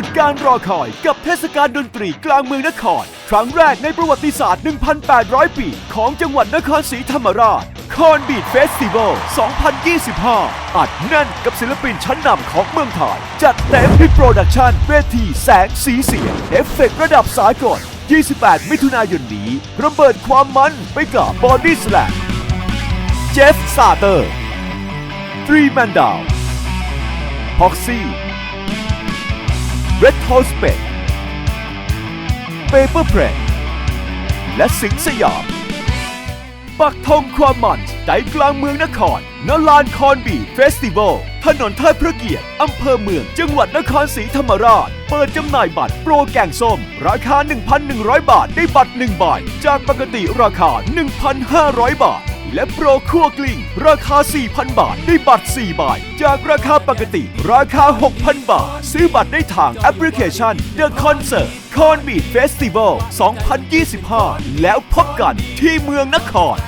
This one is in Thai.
สุดการรอคอยกับเทศกาลดนตรีกลางเมืองนคร ครั้งแรกในประวัติศาสตร์ 1,800 ปี ของจังหวัดนครศรีธรรมราชคอนบีดเฟสติวัล 2025 อัดแน่นกับศิลปินชั้นนำของเมืองไทย จัดเต็มที่โปรดักชันเวทีแสงสีเสียง เอฟเฟกระดับสากล 28 มิถุนายนนี้ ระเบิดความมันไปกับบอดี้สแลมเจฟซาเตอร์ ทรีแมนดาวพ็อกซี่ Red House p e t Paper p r e s และสิงสยาม ปักธงความมันใจกลางเมืองนครนลานคอนบีเฟสติวัลถนนเทิดพระเกียรติอำเภอเมือง จังหวัดนครศรีธรรมราช เปิดจำหน่ายบัตรโปรแกงส้ม ราคา 1,100 บาท ได้บัตร1ใบจากปกติราคา 1,500 บาท และโปรคั่วกลิ้ง ราคา 4,000 บาท ได้บัตร 4 ใบ จากราคาปกติ ราคา 6,000 บาท ซื้อบัตรได้ทางแอปพลิเคชัน The Concert c o n b e a t Festival 2025 แล้วพบกันที่เมืองนคร